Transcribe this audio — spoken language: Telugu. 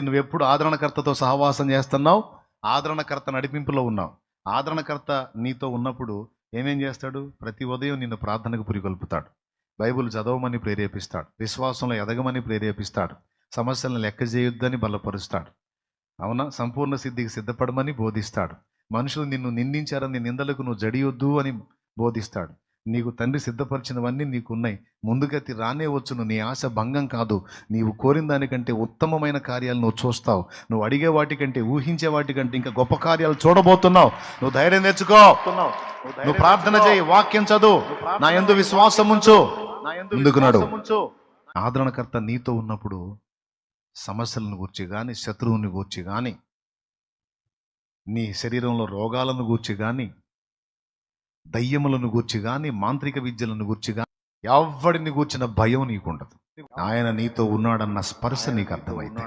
నువ్వు ఎప్పుడు ఆదరణకర్తతో సహవాసం చేస్తున్నావు? ఆదరణకర్త నడిపింపులో ఉన్నావు. ఆదరణకర్త నీతో ఉన్నప్పుడు ఏమేం చేస్తాడు? ప్రతి ఉదయం నిన్ను ప్రార్థనకు పురికొల్పుతాడు. బైబిల్ చదవమని ప్రేరేపిస్తాడు. విశ్వాసంలో ఎదగమని ప్రేరేపిస్తాడు. సమస్యలను లెక్క చేయొద్దని బలపరుస్తాడు. అవునా? సంపూర్ణ సిద్ధికి సిద్ధపడమని బోధిస్తాడు. మనుషులు నిన్ను నిందించారని నిందలకు నువ్వు జడియొద్దు అని బోధిస్తాడు. నీకు తండ్రి సిద్ధపరిచినవన్నీ నీకున్నాయి. ముందుకెత్తి రానే వచ్చును. నీ ఆశ భంగం కాదు. నీవు కోరిన దానికంటే ఉత్తమమైన కార్యాలు నువ్వు చూస్తావు. నువ్వు అడిగే వాటికంటే ఊహించే వాటికంటే ఇంకా గొప్ప కార్యాలు చూడబోతున్నావు. నువ్వు ధైర్యం తెచ్చుకో. నువ్వు ప్రార్థన చేయి వాక్యం చదువు. నా ఎందు విశ్వాసం ఉంచు. ముందుకు ఆదరణకర్త నీతో ఉన్నప్పుడు సమస్యలను గూర్చి కానీ శత్రువుని గూర్చి కానీ నీ శరీరంలో రోగాలను గూర్చి కానీ దయ్యములను గూర్చి కానీ మాంత్రిక విద్యలను గూర్చి కానీ ఎవడిని గూర్చిన భయం నీకుండదు. ఆయన నీతో ఉన్నాడన్న స్పర్శ నీకు అర్థమైంది